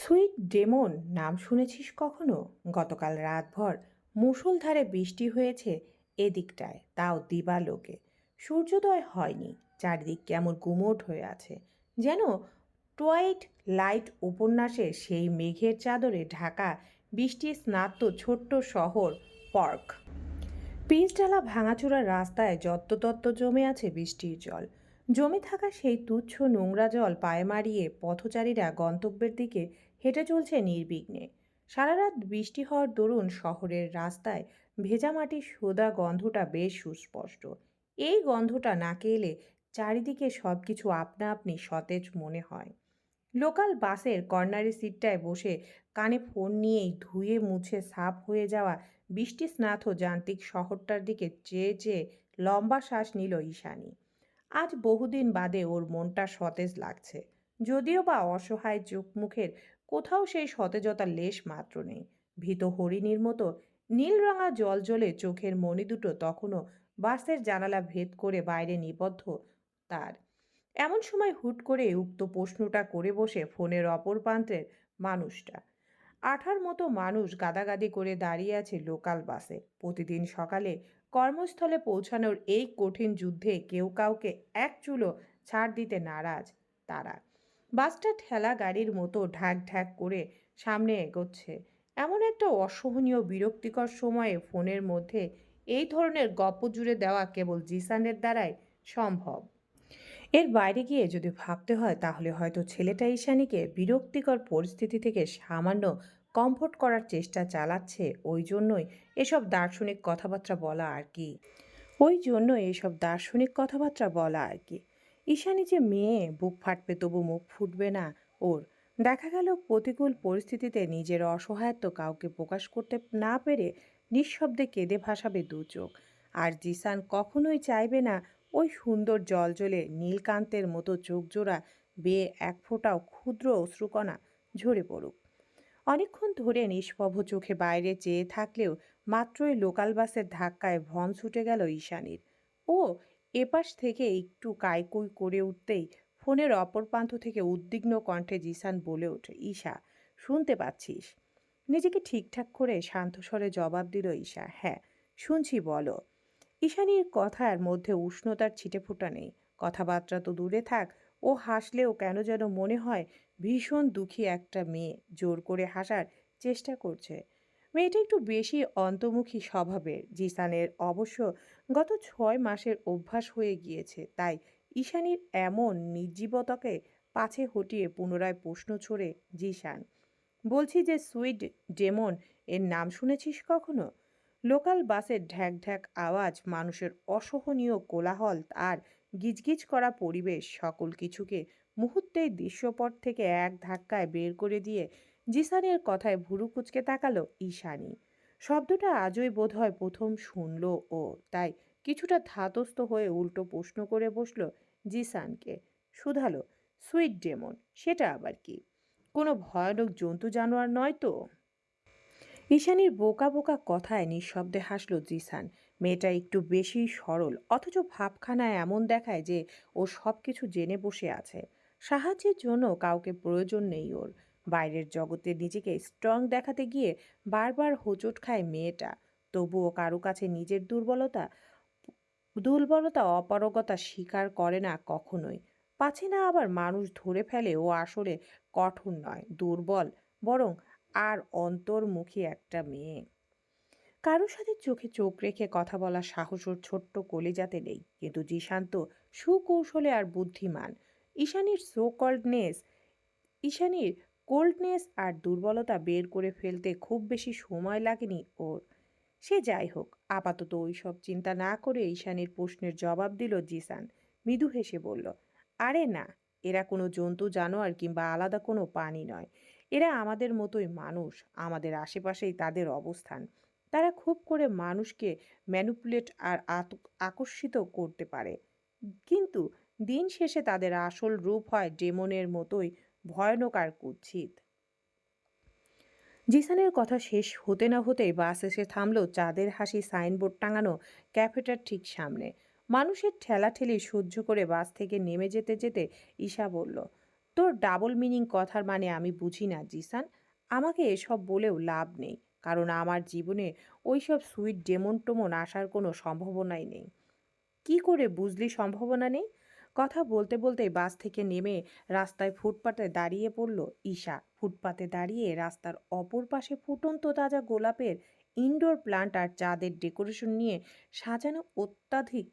Sweet demon নাম শুনেছিস কখনো? গতকাল রাতভর মুষলধারে বৃষ্টি হয়েছে এদিকটায়, তাও দিবালোকে। সূর্যোদয় হয়নি, চারিদিক কেমন গুমোট হয়ে আছে। যেন টয়েট লাইট উপন্যাসে সেই মেঘের চাদরে ঢাকা বৃষ্টি স্নাত ছোট্ট শহর পর্ক। পিচডালা ভাঙাচোরা রাস্তায় যত্রতত্ত্ব জমে আছে বৃষ্টির জল। জমে থাকা সেই তুচ্ছ নোংরা জল পায়ে মারিয়ে পথচারীরা গন্তব্যের দিকে হেঁটে চলছে নির্বিঘ্নে। সারা রাত বৃষ্টি হওয়ার দরুন শহরের রাস্তায় ভেজা মাটির সোদা গন্ধটা বেশ সুস্পষ্ট। এই গন্ধটা নাকে এলে চারিদিকে সব কিছু আপনা আপনি সতেজ মনে হয়। লোকাল বাসের কর্নারি সিটটায় বসে কানে ফোন নিয়েই ধুয়ে মুছে সাফ হয়ে যাওয়া বৃষ্টি স্নাত যান্ত্রিক শহরটার দিকে চেয়ে চেয়ে লম্বা শ্বাস নিল ঈশানী। আজ বহুদিন বাদে ওর মনটা সতেজ লাগছে। যদিও বা অসহায় চোখ মুখের কোথাও সেই সতেজতার লেশ মাত্র নেই। ভীত হরিণীর মতো নীল রঙা জল জ্বলে চোখের মণি দুটো তখনও বাসের জানালা ভেদ করে বাইরে নিবদ্ধ তার। এমন সময় হুট করে উক্ত প্রশ্নটা করে বসে ফোনের অপর প্রান্তের মানুষটা। আঠার মতো মানুষ গাদাগাদি করে দাঁড়িয়ে আছে লোকাল বাসে। প্রতিদিন সকালে কর্মস্থলে পৌঁছানোর এই কঠিন যুদ্ধে কেউ কাউকে এক চুলো ছাড় দিতে নারাজ তারা। বাসটা ঠেলা গাড়ির মতো ঢাক ঢাক করে সামনে এগোচ্ছে। এমন একটা অসহনীয়, বিরক্তিকর সময়ে ফোনের মধ্যে এই ধরনের গপ্প জুড়ে দেওয়া কেবল জিসানের দ্বারাই সম্ভব। এর বাইরে গিয়ে যদি ভাবতে হয়, তাহলে হয়তো ছেলেটা ঈশানীকে বিরক্তিকর পরিস্থিতি থেকে সামান্য কমফোর্ট করার চেষ্টা চালাচ্ছে। ওই জন্যই এসব দার্শনিক কথাবার্তা বলা আর কি। ওই জন্য এইসব দার্শনিক কথাবার্তা বলা আর কি। ঈশানী যে মেয়ে, বুক ফাটবে তবু মুখ ফুটবে না ওর। দেখা গেল প্রতিকূল পরিস্থিতিতে নিজের অসহায়ত্ব কাউকে প্রকাশ করতে না পেরে নিঃশব্দে কেঁদে ভাসাবে দু চোখ। আর জিসান কখনোই চাইবে না ওই সুন্দর জল জলজলে নীলকান্তের মতো চোখ জোড়া বেয়ে এক ফোঁটাও ক্ষুদ্র অশ্রুকণা ঝরে পড়ুক। অনেকক্ষণ ধরে নিষ্পভ চোখে বাইরে চেয়ে থাকলেও মাত্রই লোকাল বাসের ধাক্কায় ভন ছুটে গেল ঈশানীর। ও এপাশ থেকে একটু কাইকুই করে উঠতেই ফোনের অপর প্রান্ত থেকে উদ্বিগ্ন কণ্ঠে জিসান বলে ওঠে, ঈশা, শুনতে পাচ্ছিস? নিজেকে ঠিকঠাক করে শান্ত স্বরে জবাব দিল, ঈশা হ্যাঁ শুনছি, বলো। ঈশানীর কথার মধ্যে উষ্ণতার ছিটেফোঁটা নেই। কথাবার্তা তো দূরে থাক, ও হাসলেও কেন যেন মনে হয় ভীষণ দুঃখী একটা মেয়ে, জোর করে হাসার চেষ্টা করছে। মেয়েটা একটু বেশি অন্তর্মুখী স্বভাবের। জিসানের অবশ্য গত ছয় মাসের অভ্যাস হয়ে গিয়েছে, তাই ঈশানীর এমন নির্জীবতাকে পাছে হটিয়ে পুনরায় প্রশ্ন ছড়ে জিসান বলছি যে সুইড ডেমন, এর নাম শুনেছিস কখনো? লোকাল বাসের ঢ্যাক ঢ্যাক আওয়াজ, মানুষের অসহনীয় কোলাহল আর গিজগিজ করা পরিবেশ, সকল কিছুকে মুহূর্তেই দৃশ্যপট থেকে এক ধাক্কায় বের করে দিয়ে জিসানের কথায় ভুরু কুচকে তাকালো ঈশানী। শব্দটা আজই বোধহয় প্রথম শুনল ও তাই কিছুটা ধাতস্থ হয়ে উল্টো প্রশ্ন করে বসল জিসানকে। শুধালো, সুইট ডেমন, সেটা আবার কি? কোনো ভয়ানক জন্তু জানোয়ার নয় তো? ঈশানীর বোকা বোকা কথায় নিঃশব্দে হাসল জিসান। মেয়েটা একটু বেশি সরল, অথচ ভাবখানায় এমন দেখায় যে ও সব কিছু জেনে বসে আছে। সাহায্যের জন্য কাউকে প্রয়োজন নেই ওর। বাইরের জগতে নিজেকে স্ট্রং দেখাতে গিয়ে বারবার হোঁচট খায় মেয়েটা। তবুও কারও কাছে নিজের দুর্বলতা দুর্বলতা, অপারগতা স্বীকার করে না কখনোই। পাছে না আবার মানুষ ধরে ফেলে ও আসলে কঠোর নয়, দুর্বল, বরং আর অন্তর্মুখী একটা মেয়ে। কারোর সাথে চোখে চোখ রেখে কথা বলার সাহস ওর ছোট্ট কলিজাতে নেই। কিন্তু জিশান্ত সুকৌশলে আর বুদ্ধিমান। ঈশানীর সো কল্ডনেস ঈশানীর কোল্ডনেস আর দুর্বলতা বের করে ফেলতে খুব বেশি সময় লাগেনি ওর। সে যাই হোক, আপাতত ওই সব চিন্তা না করে ঈশানীর প্রশ্নের জবাব দিল জিসান। মৃদু হেসে বলল, আরে না, এরা কোনো জন্তু, জানোয়ার কিংবা আলাদা কোনো প্রাণী নয়। এরা আমাদের মতোই মানুষ, আমাদের আশেপাশেই তাদের অবস্থান। তারা খুব করে মানুষকে ম্যানুপুলেট আর আকর্ষিত করতে পারে। কিন্তু দিন শেষে তাদের আসল রূপ হয় ডেমনের মতোই ভয়ানক আর কুৎসিত। জিসানের কথা শেষ হতে না হতেই বাস এসে থামলো চাঁদের হাসি সাইনবোর্ড টাঙানো ক্যাফেটার ঠিক সামনে। মানুষের ঠেলাঠেলি সহ্য করে বাস থেকে নেমে যেতে যেতে ঈশা বলল, তোর ডাবল মিনিং কথার মানে আমি বুঝি না জিসান। আমাকে এসব বলেও লাভ নেই, কারণ আমার জীবনে ওইসব সুইট ডেমন টেমন আসার কোনো সম্ভাবনাই নেই। কি করে বুঝলি সম্ভাবনা নেই? কথা বলতে বলতে বাস থেকে নেমে রাস্তায় ফুটপাতে দাঁড়িয়ে পড়ল ঈশা। ফুটপাতে দাঁড়িয়ে রাস্তার অপর পাশে ফুটন্ত তাজা গোলাপের ইনডোর প্লান্ট আর চাঁদের ডেকোরেশন নিয়ে সাজানো অত্যাধিক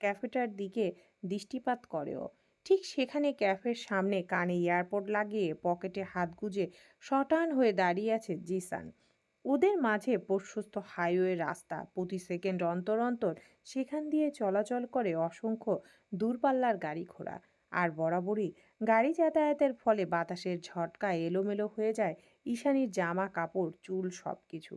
ক্যাফেটার দিকে দৃষ্টিপাত করেও। ঠিক সেখানে ক্যাফের সামনে কানে এয়ারপোর্ট লাগিয়ে পকেটে হাত গুজে শটান হয়ে দাঁড়িয়ে আছে জিসান। ওদের মাঝে প্রশস্ত হাইওয়ে রাস্তা, প্রতি সেকেন্ড অন্তর অন্তর সেখান দিয়ে চলাচল করে অসংখ্য দূরপাল্লার গাড়ি ঘোড়া। আর বরাবরই গাড়ি যাতায়াতের ফলে বাতাসের ঝটকা এলোমেলো হয়ে যায়, ঈশানীর জামা কাপড়, চুল সব কিছু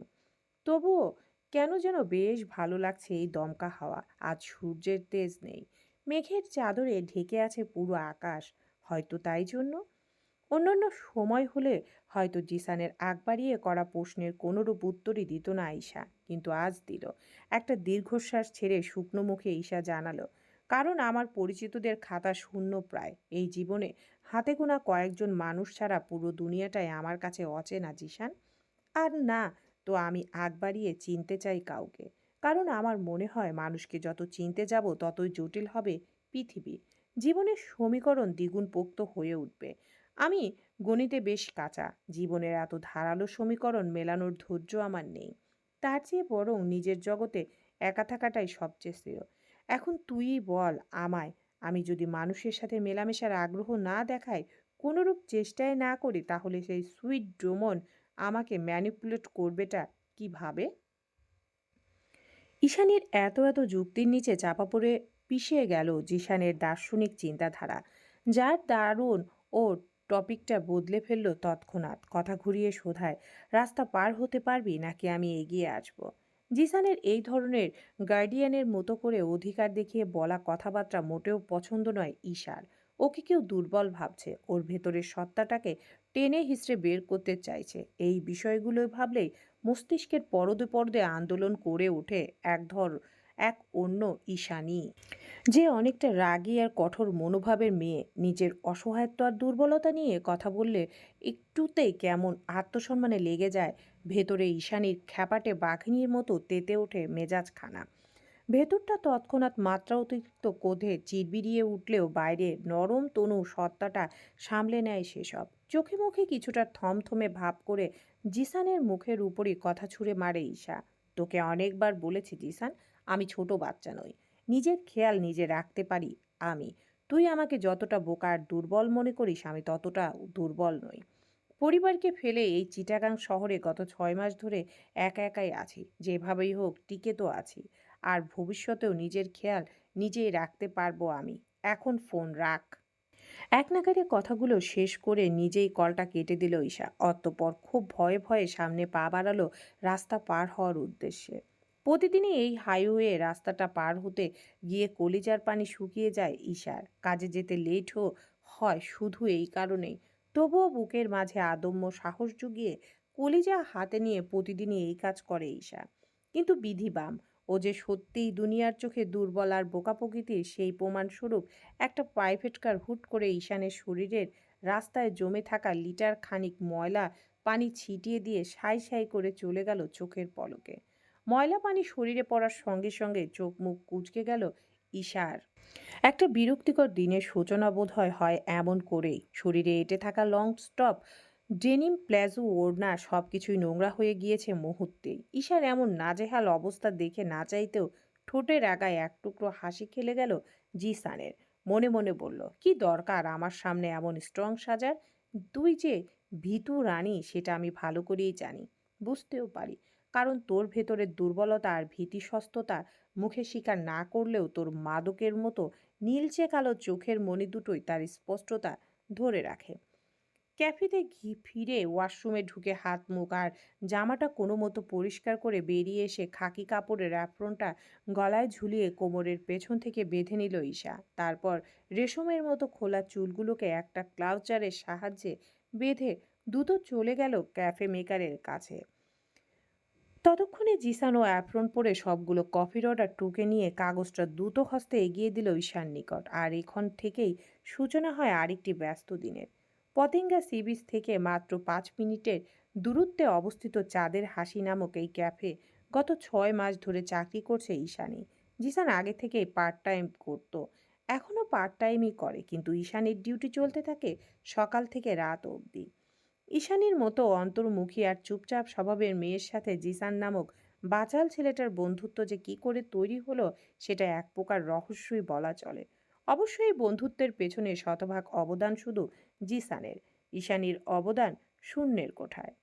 তবুও কেন যেন বেশ ভালো লাগছে এই দমকা হাওয়া, আজ সূর্যের তেজ নেই। মেঘের চাদরে ঢেকে আছে পুরো আকাশ, হয়তো তাই জন্য অন্যান্য সময় হলে হয়তো জিসানের আগ বাড়িয়ে করা প্রশ্নের কোনোরূপ উত্তরই দিত না ঈশা, কিন্তু আজ দিল। একটা দীর্ঘশ্বাস ছেড়ে শুকনো মুখে ঈশা জানালো, কারণ আমার পরিচিতদের খাতা শূন্য প্রায়। এই জীবনে হাতে গোনা কয়েকজন মানুষ ছাড়া পুরো দুনিয়াটাই আমার কাছে অচেনা, জিসান। আর না, তো আমি আগ বাড়িয়ে চিনতে চাই কাউকে। কারণ আমার মনে হয় মানুষকে যত চিনতে যাব, ততই জটিল হবে পৃথিবী। জীবনের সমীকরণ দ্বিগুণ পোক্ত হয়ে উঠবে। আমি গণিতে বেশ কাঁচা। জীবনের এত ধারালো সমীকরণ মেলানোর ধৈর্য আমার নেই। তার চেয়ে বরং নিজের জগতে একা থাকাটাই সবচেয়ে শ্রেয়। এখন তুই বল আমায়, আমি যদি মানুষের সাথে মেলামেশার আগ্রহ না দেখাই কোনোরূপ চেষ্টাই না করি, তাহলে সেই সুইট ডোমন আমাকে ম্যানিপুলেট করবেটা কীভাবে ঈশানীর এত এত যুক্তির নিচে চাপা পড়ে পিষিয়ে গেল জিশানের দার্শনিক চিন্তাধারা, যার দারুণ ও টপিকটা বদলে ফেলল তৎক্ষণাৎ। কথা ঘুরিয়ে শোধায়, রাস্তা পার হতে পারবি নাকি আমি এগিয়ে আসব? জিসানের এই ধরনের গার্ডিয়ানের মতো করে অধিকার দেখিয়ে বলা কথাবার্তা মোটেও পছন্দ নয় ঈশার। ওকে কেউ দুর্বল ভাবছে, ওর ভেতরের সত্তাটাকে টেনে হিসড়ে বের করতে চাইছে। এই বিষয়গুলো ভাবলেই মস্তিষ্কের পরদে পরদে আন্দোলন করে ওঠে এক ধর এক অন্য ঈশানী। যে অনেকটা রাগী আর কঠোর মনোভাবের মেয়ে, নিজের অসহায়ত্ব আর দুর্বলতা নিয়ে কথা বললে একটুতেই কেমন আত্মসম্মানে লেগে যায় ভেতরে ঈশানীর খ্যাপাটে বাঘিনীর মতো তেতে ওঠে মেজাজখানা। ভেতরটা তৎক্ষণাৎ মাত্রা অতিরিক্ত কোধে চিরবিরিয়ে উঠলেও বাইরে নরম তনু সত্তাটা সামলে নেয় সেসব। চোখে মুখে কিছুটা থমথমে ভাব করে জিসানের মুখের উপরই কথা ছুঁড়ে মারে ঈশা। তোকে অনেকবার বলেছি জিসান আমি ছোট বাচ্চা নই। নিজের খেয়াল নিজে রাখতে পারি আমি। তুই আমাকে যতটা বোকার দুর্বল মনে করিস, আমি ততটা দুর্বল নই। পরিবারকে ফেলে এই চিটাগাং শহরে গত ছয় মাস ধরে একা একাই আছি। যেভাবেই হোক, টিকে তো আছি। আর ভবিষ্যতেও নিজের খেয়াল নিজেই রাখতে পারব আমি। এখন ফোন রাখ। এক নাগারে কথাগুলো শেষ করে নিজেই কলটা কেটে দিল ঈশা। অতঃপর খুব ভয়ে ভয়ে সামনে পা বাড়ালো রাস্তা পার হওয়ার উদ্দেশ্যে। প্রতিদিনই এই হাইওয়ে রাস্তাটা পার হতে গিয়ে কলিজার পানি শুকিয়ে যায় ঈশার। কাজে যেতে লেট হয় শুধু এই কারণেই। তবুও বুকের মাঝে আদম্য সাহস জুগিয়ে কলিজা হাতে নিয়ে প্রতিদিনই এই কাজ করে ঈশা। কিন্তু বিধি বাম ও যে সত্যিই দুনিয়ার চোখে দুর্বল আর বোকা প্রকৃতির সেই প্রমাণস্বরূপ একটা প্রাইভেট কার হুট করে ঈশানের শরীরের রাস্তায় জমে থাকা লিটার খানিক ময়লা পানি ছিটিয়ে দিয়ে সাই সাই করে চলে গেল চোখের পলকে। ময়লা পানি শরীরে পড়ার সঙ্গে সঙ্গে চোখ মুখ কুচকে গেল ঈশার একটা বিরক্তিকর দিনের সূচনা বোধ হয় হয় এমন করেই। শরীরে এঁটে থাকা লং স্টপ ডেনিম প্লাজো, ওড়না সব কিছুই নোংরা হয়ে গিয়েছে মুহূর্তে। ঈশার এমন নাজেহাল অবস্থা দেখে না চাইতেও ঠোঁটের আগায় এক টুকরো হাসি খেলে গেল জিসানের। মনে মনে বলল, কি দরকার আমার সামনে এমন স্ট্রং সাজার? তুই যে ভীতু রানী, সেটা আমি ভালো করেই জানি। বুঝতেও পারি। কারণ তোর ভেতরের দুর্বলতা আর ভীতিসস্ততা মুখে স্বীকার না করলেও তোর মাদকের মতো নীলচে কালো চোখের মণি দুটোই তার স্পষ্টতা ধরে রাখে। ক্যাফেতে ঘি ফিরে ওয়াশরুমে ঢুকে হাত, মুখ আর জামাটা কোনো মতো পরিষ্কার করে বেরিয়ে এসে খাকি কাপড়ের অ্যাপ্রনটা গলায় ঝুলিয়ে কোমরের পেছন থেকে বেঁধে নিল ঈশা। তারপর রেশমের মতো খোলা চুলগুলোকে একটা ক্লাউচারের সাহায্যে বেঁধে দ্রুত চলে গেল ক্যাফে মেকারের কাছে। ততক্ষণে জিসান ও অ্যাপ্রন পরে সবগুলো কফির অর্ডার টুকে নিয়ে কাগজটা দ্রুত হস্তে এগিয়ে দিল ঈশার নিকট। আর এখন থেকেই সূচনা হয় আরেকটি ব্যস্ত দিনের। পতেঙ্গা সি বিচ থেকে মাত্র পাঁচ মিনিটের দূরত্বে অবস্থিত চাঁদের হাসি নামক এই ক্যাফে গত ছয় মাস ধরে চাকরি করছে ঈশানী। জিসান আগে থেকেই পার্ট টাইম করতো। এখনও পার্ট টাইমই করে, কিন্তু ঈশানের ডিউটি চলতে থাকে সকাল থেকে রাত অবধি। ঈশানীর মতো অন্তর্মুখী আর চুপচাপ স্বভাবের মেয়ের সাথে জিসান নামক বাচাল ছেলেটার বন্ধুত্ব যে কি করে তৈরি হলো, সেটা এক প্রকার রহস্যই বলা চলে। অবশ্যই বন্ধুত্বের পেছনে শতভাগ অবদান শুধু জিসানের। ঈশানীর অবদান শূন্যের কোঠায়।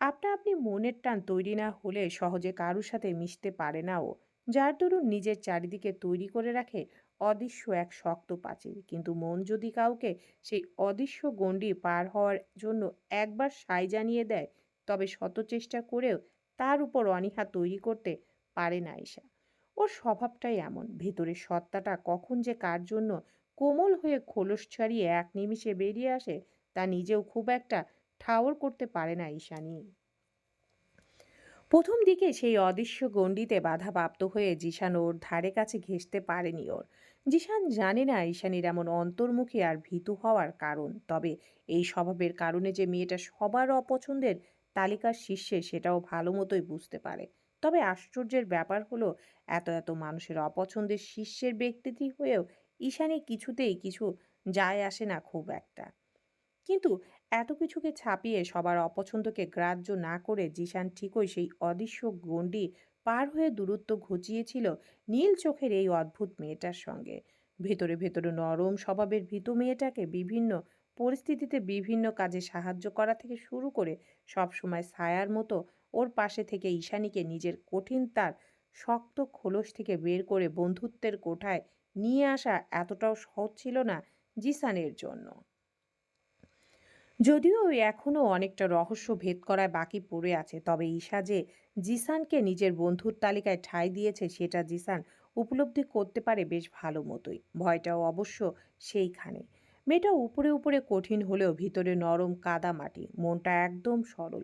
আপনা আপনি মনের টান তৈরি না হলে সহজে কারুর সাথে মিশতে পারে না ও। যার দরুন নিজের চারিদিকে তৈরি করে রাখে অদৃশ্য এক শক্ত পাঁচিল। কিন্তু মন যদি কাউকে সেই অদৃশ্য গণ্ডি পার হওয়ার জন্য একবার সাই জানিয়ে দেয়, তবে শত চেষ্টা করেও তার উপর অনীহা তৈরি করতে পারে না ঈশা। ওর স্বভাবটাই এমন, ভেতরের সত্তাটা কখন যে কার জন্য কোমল হয়ে খোলস ছাড়িয়ে এক নিমিষে বেরিয়ে আসে, তা নিজেও খুব একটা ঠাওর করতে পারে না ঈশানী প্রথম দিকে সেই অদৃশ্য গণ্ডিতে বাধাপ্রাপ্ত হয়ে জিশান ওর ধারে কাছে ঘেঁষতে পারেনি ওর। জিশান জানে না ঈশানীর এমন অন্তর্মুখী আর ভীতু হওয়ার কারণ, তবে এই স্বভাবের কারণে যে মেয়েটা সবার অপছন্দের তালিকার শীর্ষে সেটাও ভালো মতোই বুঝতে পারে। তবে আশ্চর্যের ব্যাপার হলো, এত এত মানুষের অপছন্দের শীর্ষের ব্যক্তিটি হয়েও ঈশানী কিছুতেই কিছু যায় আসে না খুব একটা। কিন্তু এত কিছুকে ছাপিয়ে সবার অপছন্দকে গ্রাহ্য না করে জিশান ঠিকই সেই অদৃশ্য গণ্ডি পার হয়ে দূরত্ব ঘুচিয়েছিল নীল চোখের এই অদ্ভুত মেয়েটার সঙ্গে। ভেতরে ভেতরে নরম স্বভাবের ভীত মেয়েটাকে বিভিন্ন পরিস্থিতিতে বিভিন্ন কাজে সাহায্য করা থেকে শুরু করে সবসময় ছায়ার মতো ওর পাশে থেকে ঈশানীকে নিজের কঠিন তার শক্ত খোলস থেকে বের করে বন্ধুত্বের কোঠায় নিয়ে আসা এতটাও সহজ ছিল না জিসানের জন্য। যদিও এখনও অনেকটা রহস্য ভেদ করায় বাকি পড়ে আছে, তবে ঈশা যে জিসানকে নিজের বন্ধুর তালিকায় ঠাঁই দিয়েছে, সেটা জিসান উপলব্ধি করতে পারে বেশ ভালো মতোই। ভয়টাও অবশ্য সেইখানে। মেয়েটা উপরে উপরে কঠিন হলেও ভিতরে নরম কাদা মাটি, মনটা একদম সরল।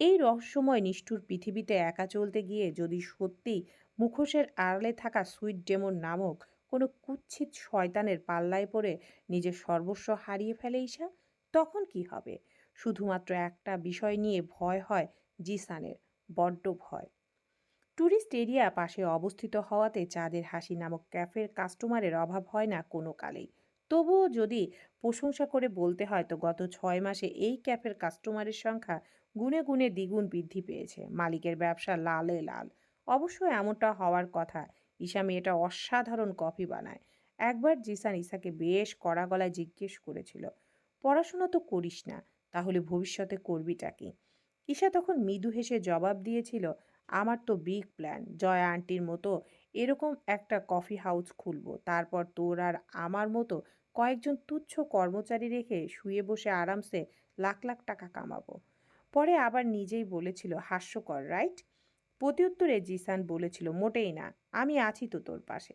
এই রহস্যময় নিষ্ঠুর পৃথিবীতে একা চলতে গিয়ে যদি সত্যি মুখোশের আড়ালে থাকা সুইট ডেমন নামক কোনো কুৎসিত শয়তানের পাল্লায় পড়ে নিজের সর্বস্ব হারিয়ে ফেলে ঈশা? তখন কি হবে? শুধুমাত্র একটা বিষয় নিয়ে ভয় হয় জিসানের, বড্ড ভয়। ট্যুরিস্ট এরিয়া পাশে অবস্থিত হওয়াতে চাঁদের হাসি নামক ক্যাফের কাস্টমারের অভাব হয় না কোনো কালেই। তবুও যদি প্রশংসা করে বলতে হয়, তো গত ছয় মাসে এই ক্যাফের কাস্টমারের সংখ্যা গুণে গুণে দ্বিগুণ বৃদ্ধি পেয়েছে। মালিকের ব্যবসা লালে লাল। অবশ্য এমনটা হওয়ার কথা। ঈশা মেয়েটা অসাধারণ কফি বানায়। একবার জিসান ঈশাকে বেশ কড়া গলায় জিজ্ঞেস করেছিল পড়াশোনা তো করিস না, তাহলে ভবিষ্যতে করবিটা কি? ঈশা তখন মৃদু হেসে জবাব দিয়েছিল, আমার তো বিগ প্ল্যান জয়া আন্টির মতো এরকম একটা কফি হাউস খুলবো, তারপর তোর আর আমার মতো কয়েকজন তুচ্ছ কর্মচারী রেখে শুয়ে বসে আরামসে লাখ লাখ টাকা কামাবো। পরে আবার নিজেই বলেছিল, হাস্যকর রাইট প্রত্যুত্তরে জিসান বলেছিল, মোটেই না, আমি আছি তো তোর পাশে।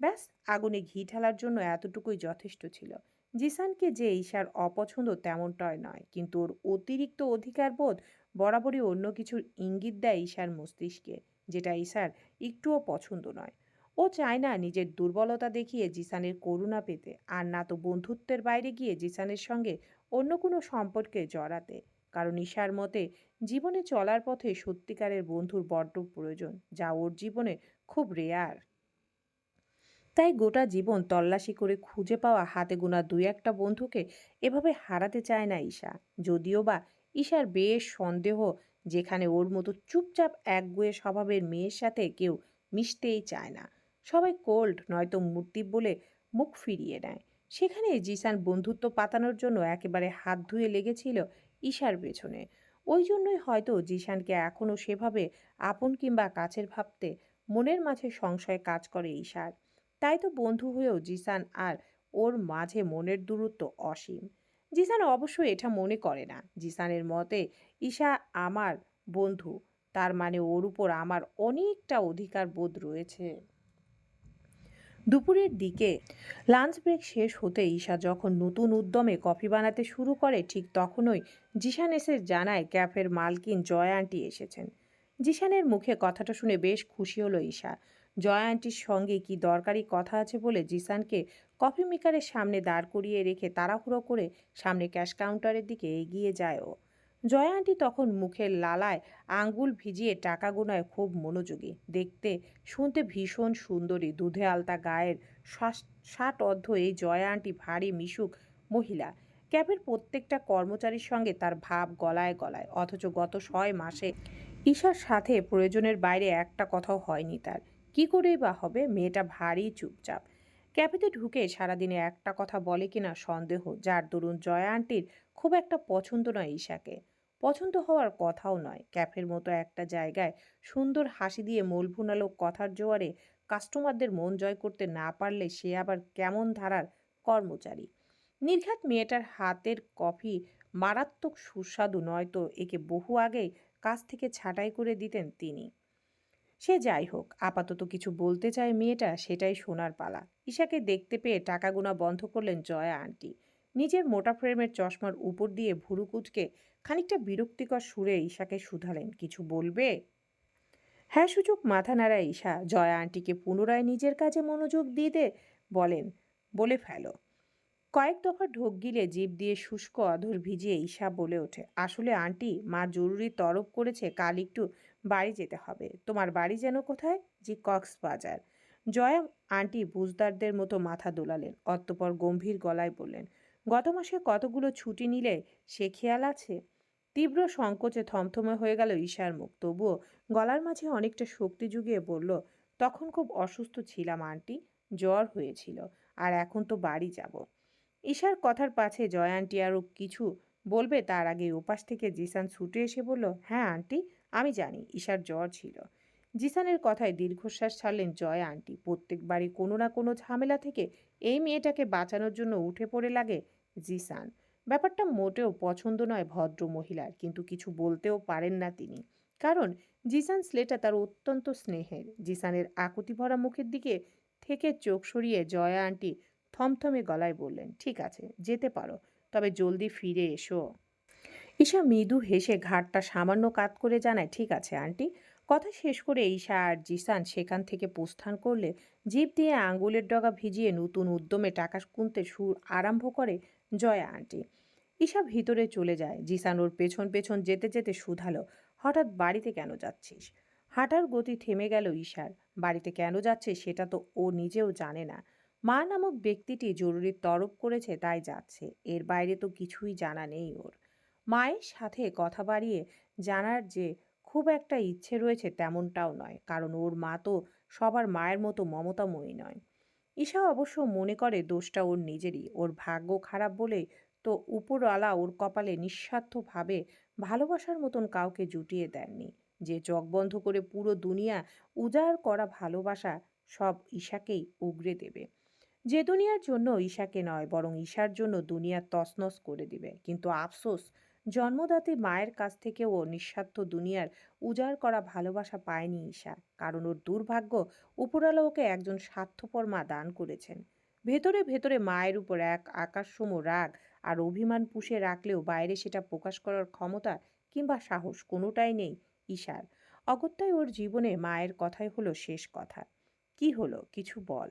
ব্যাস, আগুনে ঘি ঢালার জন্য এতটুকুই যথেষ্ট ছিল। জিসানকে যে ঈশার অপছন্দ তেমনটাই নয়, কিন্তু ওর অতিরিক্ত অধিকার বোধ বরাবরই অন্য কিছুর ইঙ্গিত দেয় ঈশার মস্তিষ্কে, যেটা ঈশার একটুও পছন্দ নয়। ও চায় না নিজের দুর্বলতা দেখিয়ে জিসানের করুণা পেতে, আর না তো বন্ধুত্বের বাইরে গিয়ে জিসানের সঙ্গে অন্য কোনো সম্পর্কে জড়াতে, কারণ ঈশার মতে জীবনে চলার পথে সত্যিকারের বন্ধুর বড্ড প্রয়োজন, যা ওর জীবনে খুব রেয়ার তাই গোটা জীবন তল্লাশি করে খুঁজে পাওয়া হাতে গোনা দুই একটা বন্ধুকে এভাবে হারাতে চায় না ঈশা। যদিও বা ঈশার বেশ সন্দেহ যেখানে ওর মতো চুপচাপ একগুয়ে স্বভাবের মেয়ের সাথে কেউ মিশতেই চায় না। সবাই কোল্ড, নয়তো মূর্তি বলে মুখ ফিরিয়ে নেয়। সেখানে জিসান বন্ধুত্ব পাতানোর জন্য একেবারে হাত ধুয়ে লেগেছিল ঈশার পেছনে। ওই জন্যই হয়তো জিসানকে এখনও সেভাবে আপন কিংবা কাছের ভাবতে মনের মাঝে সংশয় কাজ করে ঈশার। তাই তো বন্ধু হয়েও জিসান আর ওর মাঝে মনের দূরত্ব অসীম। জিসান অবশ্য এটা মনে করে না। জিসানের মতে, ঈশা আমার বন্ধু, তার মানে ওর উপর আমার অনেকটা অধিকার বোধ রয়েছে। দুপুরের দিকে লাঞ্চ ব্রেক শেষ হতে ঈশা যখন নতুন উদ্যমে কফি বানাতে শুরু করে, ঠিক তখনই জিসান এসে জানায় ক্যাফের মালকিন জয়া আন্টি এসেছেন। জিশানের মুখে কথাটা শুনে বেশ খুশি হলো ঈশা। জয়া আন্টির সঙ্গে কি দরকারি কথা আছে বলে জিসানকে কফি মেকারের সামনে দাঁড় করিয়ে রেখে তাড়াহুড়ো করে সামনে ক্যাশ কাউন্টারের দিকে এগিয়ে যায় ও। জয়া আন্টি তখন মুখের লালায় আঙ্গুল ভিজিয়ে টাকা গোনায় খুব মনোযোগী। দেখতে, শুনতে ভীষণ সুন্দরী, দুধে আলতা গায়ের ষাট অর্ধ এই জয়া আন্টি ভারী মিশুক মহিলা। ক্যাবের প্রত্যেকটা কর্মচারীর সঙ্গে তার ভাব গলায় গলায়। অথচ গত ছয় মাসে ঈশার সাথে প্রয়োজনের বাইরে একটা কথাও হয়নি তার। কি করেই বা হবে? মেয়েটা ভারী চুপচাপ। ক্যাফেতে ঢুকে সারাদিনে একটা কথা বলে কিনা সন্দেহ, যার দরুন জয়া আন্টির খুব একটা পছন্দ নয় ঈশাকে। পছন্দ হওয়ার কথাও নয়। ক্যাফের মতো একটা জায়গায় সুন্দর হাসি দিয়ে মূলভুনালো কথার জোয়ারে কাস্টমারদের মন জয় করতে না পারলে সে আবার কেমন ধারার কর্মচারী? নির্ঘাত মেয়েটার হাতের কফি মারাত্মক সুস্বাদু নয়তো একে বহু আগেই কাছ থেকে ছাঁটাই করে দিতেন তিনি। সে যাই হোক, আপাতত কিছু বলতে চায় মেয়েটা সেটাই শোনার পালা। ঈশাকে দেখতে পেয়ে টাকা গোনা বন্ধ করলেন জয়া আন্টি। নিজের মোটা ফ্রেমের চশমার উপর দিয়ে ভুরু কুচকে খানিকটা বিরক্তিকর সুরে ঈশাকে শুধালেন, কিছু বলবে? হ্যাঁ সুযোগ, মাথা নাড়া ঈশা। জয়া আন্টিকে পুনরায় নিজের কাজে মনোযোগ দিতে বলেন, বলে ফেলো। কয়েক দফা ঢোক গিলে জিভ দিয়ে শুষ্ক অধর ভিজিয়ে ঈশা বলে ওঠে, আসলে আন্টি, মা জরুরি তরফ করেছে, কাল একটু বাড়ি যেতে হবে। তোমার বাড়ি যেন কোথায়? জি, কক্সবাজার। জয়া আন্টি বুঝদারদের মতো মাথা দোলালেন, অতঃপর গম্ভীর গলায় বললেন, গত মাসে কতগুলো ছুটি নিলে সে খেয়াল আছে? তীব্র সংকোচে থমথমে হয়ে গেল ঈশার মুখ, তবুও গলার মাঝে অনেকটা শক্তি জুগিয়ে বলল, তখন খুব অসুস্থ ছিলাম আন্টি, জ্বর হয়েছিল, আর এখন তো বাড়ি যাব। ঈশার কথার পাছে জয় আন্টি আরও কিছু বলবে তার আগে ওপাশ থেকে জিসান ছুটে এসে বলল হ্যাঁ আন্টি, আমি জানি ঈশার জ্বর ছিল। জিসানের কথায় দীর্ঘশ্বাস ছাড়লেন জয় আন্টি। প্রত্যেকবারই কোনো না কোনো ঝামেলা থেকে এই মেয়েটাকে বাঁচানোর জন্য উঠে পড়ে লাগে জিসান। ব্যাপারটা মোটেও পছন্দ নয় ভদ্র মহিলার, কিন্তু কিছু বলতেও পারেন না তিনি। কারণ জিসান স্লেটা তার অত্যন্ত স্নেহের। জিসানের আকুতি ভরা মুখের দিকে থেকে চোখ সরিয়ে জয়া আন্টি থমথমে গলায় বললেন, ঠিক আছে, যেতে পারো, তবে জলদি ফিরে এসো। ঈশা মৃদু হেসে ঘাটটা সামান্য কাত করে জানায়, ঠিক আছে, আন্টি। কথা শেষ করে ঈশা আর জিসান সেখান থেকে প্রস্থান করলে জিভ দিয়ে আঙ্গুলের ডগা ভিজিয়ে নতুন উদ্যমে টাকা কুনতে সুর আরম্ভ করে, জয়া, আন্টি। ঈশা ভিতরে চলে যায়, জিসান ওর পেছন পেছন যেতে যেতে শুধালো, হঠাৎ বাড়িতে কেন যাচ্ছিস? হাঁটার গতি থেমে গেল ঈশার, বাড়িতে কেন যাচ্ছে সেটা তো ও নিজেও জানে না। মা নামক ব্যক্তিটি জরুরি তরফ করেছে তাই যাচ্ছে। এর বাইরে তো কিছুই জানা নেই ওর। মায়ের সাথে কথা বাড়িয়ে জানার যে খুব একটা ইচ্ছে রয়েছে তেমনটাও নয়, কারণ ওর মা তো সবার মায়ের মতো মমতাময়ী নয়। ঈশা অবশ্য মনে করে দোষটা ওর নিজেরই। ওর ভাগ্য খারাপ বলে তো উপরওয়ালা ওর কপালে নিঃস্বার্থভাবে ভালোবাসার মতন কাউকে জুটিয়ে দেননি। যে চোখ বন্ধ করে পুরো দুনিয়া উজাড় করা ভালোবাসা সব ঈশাকেই উগরে দেবে। যে দুনিয়ার জন্য ঈশাকে নয়, বরং ঈশার জন্য দুনিয়া তছনছ করে দিবে। কিন্তু আফসোস জন্মদাত্রী মায়ের কাছ থেকেও নিঃস্বার্থ দুনিয়ার উজাড় করা ভালোবাসা পায়নি ঈশা। কারণ ওর দুর্ভাগ্য উপরালা ওকে একজন স্বার্থপর মা দান করেছেন। ভেতরে ভেতরে মায়ের উপর এক আকাশসম রাগ আর অভিমান পুষে রাখলেও বাইরে সেটা প্রকাশ করার ক্ষমতা কিংবা সাহস কোনোটাই নেই ঈশার। অগত্যায় ওর জীবনে মায়ের কথাই হলো শেষ কথা। কি হলো? কিছু বল।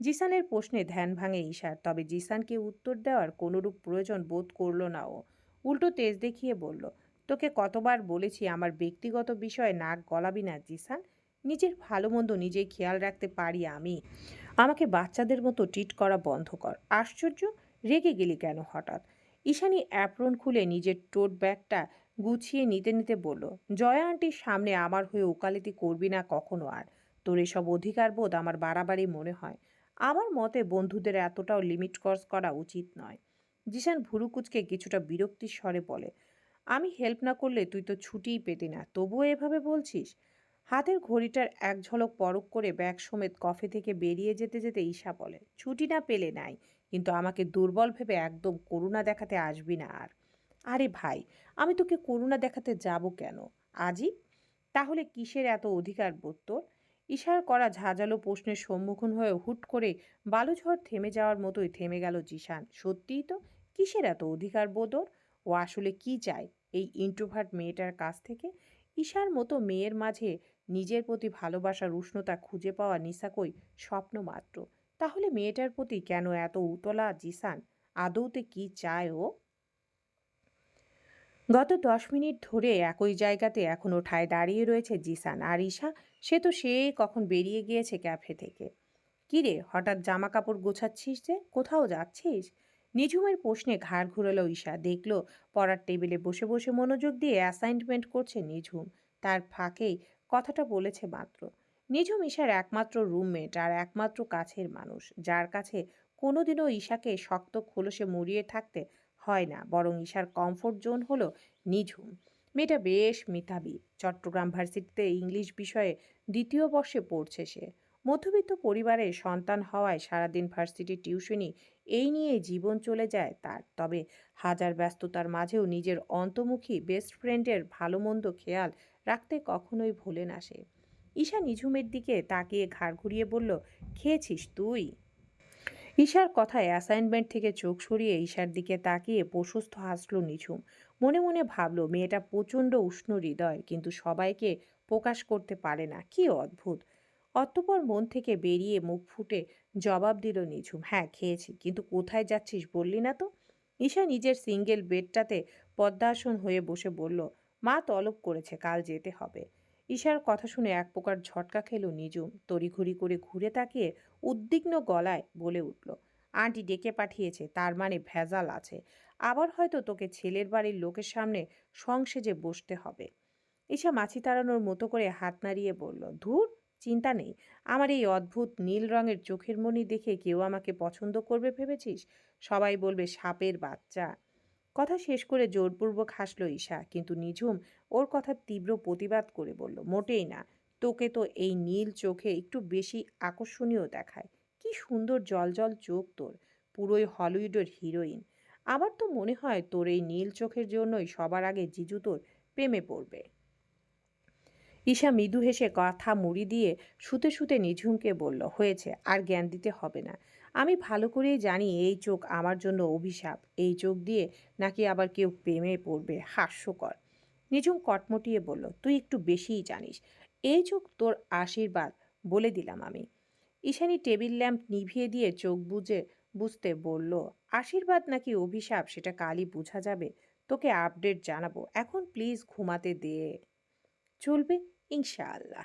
জিসানের প্রশ্নে ধ্যান ভাঙে ঈশার, তবে জিসানকে উত্তর দেওয়ার কোনোরূপ প্রয়োজন বোধ করল না ও। উল্টো তেজ দেখিয়ে বলল, তোকে কতবার বলেছি আমার ব্যক্তিগত বিষয়ে নাক গলাবি না, জিসান? নিজের ভালো মন্দ নিজেই খেয়াল রাখতে পারি আমি। আমাকে বাচ্চাদের মতো ট্রিট করা বন্ধ কর। আশ্চর্য? রেগে গেলি কেন হঠাৎ? ঈশানি অ্যাপ্রন খুলে নিজের টোট ব্যাগটা গুছিয়ে নিতে নিতে বলল, জয়া আন্টির সামনে আমার হয়ে ওকালতি করবি না কখনো আর। তোর এসব অধিকার বোধ আমার বাড়াবাড়ি মনে হয়। আমার মতে বন্ধুদের এতটাও লিমিট ক্রস করা উচিত নয়। জিসান ভুরু কুচকে কিছুটা বিরক্তির স্বরে বলে, আমি হেল্প না করলে তুই তো ছুটিই পেতি না, তবুও এভাবে বলছিস? হাতের ঘড়িটার এক ঝলক পরক করে ব্যাগ সমেত কফে থেকে বেরিয়ে যেতে যেতে ঈশা বলে, ছুটি না পেলে নাই, কিন্তু আমাকে দুর্বল ভেবে একদম করুণা দেখাতে আসবি না আর। আরে ভাই, আমি তোকে করুণা দেখাতে যাব কেন? আজই? তাহলে কিসের এত অধিকার বোধ তোর? ইশার করা ঝাঁঝালো প্রশ্নের সম্মুখীন হয়ে হুট করে বালুঝড় থেমে যাওয়ার মতোই থেমে গেল জিশান। সত্যিই তো? কিসের এত অধিকার বোধর ও আসলে কি চায়? এই ইন্ট্রোভার্ট মেয়েটার কাছ থেকে? ঈশার মতো মেয়ের মাঝে নিজের প্রতি ভালোবাসার উষ্ণতা খুঁজে পাওয়া নিশাকই স্বপ্ন মাত্র। তাহলে মেয়েটার প্রতি কেন এত উতলা জিসান আদৌতে কি চায় ও? গত দশ মিনিট ধরে একই জায়গাতে এখনও ঠায় দাঁড়িয়ে রয়েছে জিসান আর ঈশা সে তো সে কখন বেরিয়ে গিয়েছে ক্যাফে থেকে। কিরে হঠাৎ জামা কাপড় গোছাচ্ছিস যে? কোথাও যাচ্ছিস? নিঝুমের প্রশ্নে ঘাড় ঘুরালো ঈশা। দেখল পড়ার টেবিলে বসে বসে মনোযোগ দিয়ে অ্যাসাইনমেন্ট করছে নিঝুম। তার ফাঁকেই কথাটা বলেছে মাত্র। নিঝুম ঈশার একমাত্র রুমমেট আর একমাত্র কাছের মানুষ। যার কাছে কোনোদিনও ঈশাকে শক্ত খোলসে মুড়িয়ে থাকতে হয় না। বরং ঈশার কমফোর্ট জোন হলো নিঝুম। মেয়েটা বেশ মিতাবি। চট্টগ্রাম ভার্সিটিতে ইংলিশ বিষয়ে দ্বিতীয় বর্ষে পড়ছে সে। মধ্যবিত্ত পরিবারের সন্তান হওয়ায় সারাদিন ভার্সিটি টিউশনি এই নিয়ে জীবন চলে যায় তার। তবে হাজার ব্যস্ততার মাঝেও নিজের অন্তমুখী বেস্ট ফ্রেন্ডের ভালো মন্দ খেয়াল রাখতে কখনোই ভোলে না সে। ঈশা নিঝুমের দিকে তাকিয়ে ঘাড় ঘুরিয়ে বলল, খেয়েছিস তুই? ঈশার কথায় অ্যাসাইনমেন্ট থেকে চোখ সরিয়ে ঈশার দিকে তাকিয়ে প্রশস্ত হাসল নিঝুম। মনে মনে ভাবলো, মেয়েটা প্রচণ্ড উষ্ণ হৃদয়, কিন্তু সবাইকে প্রকাশ করতে পারে না। কি অদ্ভুত! অতপর মন থেকে বেরিয়ে মুখ ফুটে জবাব দিল নিঝুম হ্যাঁ খেয়েছি, কিন্তু কোথায় যাচ্ছিস বললি না তো? ঈশা নিজের সিঙ্গেল বেডটাতে পদ্মাসন হয়ে বসে বলল, মা তলব করেছে, কাল যেতে হবে। ঈশার কথা শুনে এক প্রকার ঝটকা খেল নিজুম তড়িঘড়ি করে ঘুরে তাকিয়ে উদ্বিগ্ন গলায় বলে উঠল, আন্টি ডেকে পাঠিয়েছে, তার মানে ভেজাল আছে। আবার হয়তো তোকে ছেলের বাড়ির লোকের সামনে সংসেজে বসতে হবে। ঈশা মাছি তাড়ানোর মতো করে হাত নাড়িয়ে বলল, ধুর, চিন্তা নেই। আমার এই অদ্ভুত নীল রঙের চোখের মনি দেখে কেউ আমাকে পছন্দ করবে ভেবেছিস? সবাই বলবে, সাপের বাচ্চা কথা শেষ করে জোরপূর্বক হাসল ঈশা, কিন্তু নিঝুম ওর কথা তীব্র প্রতিবাদ করে বলল, মোটেই না। তোকে তো এই নীল চোখে একটু বেশি আকর্ষণীয় দেখায়। কি সুন্দর জলজল চোখ তোর। পুরোই হলিউডের হিরোইন। আমার তো মনে হয় তোর এই নীল চোখের জন্যই সবার আগে জিজু তোর প্রেমে পড়বে। ঈশা মৃদু হেসে কথা মুড়ি দিয়ে শুতে শুতে নিঝুমকে বলল, হয়েছে, আর জ্ঞান দিতে হবে না। আমি ভালো করেই জানি এই চোখ আমার জন্য অভিশাপ। এই চোখ দিয়ে নাকি আবার কেউ প্রেমে পড়বে, হাস্যকর। নিঝুম কটমটিয়ে বলল, তুই একটু বেশিই জানিস। এই চোখ তোর আশীর্বাদ বলে দিলাম আমি। ঈশানি টেবিল ল্যাম্প নিভিয়ে দিয়ে চোখ বুঝে বুঝতে বলল, আশীর্বাদ নাকি অভিশাপ? সেটা কালই বোঝা যাবে। তোকে আপডেট জানাব। এখন প্লিজ ঘুমাতে দে। চলবে? ইনশাআল্লাহ।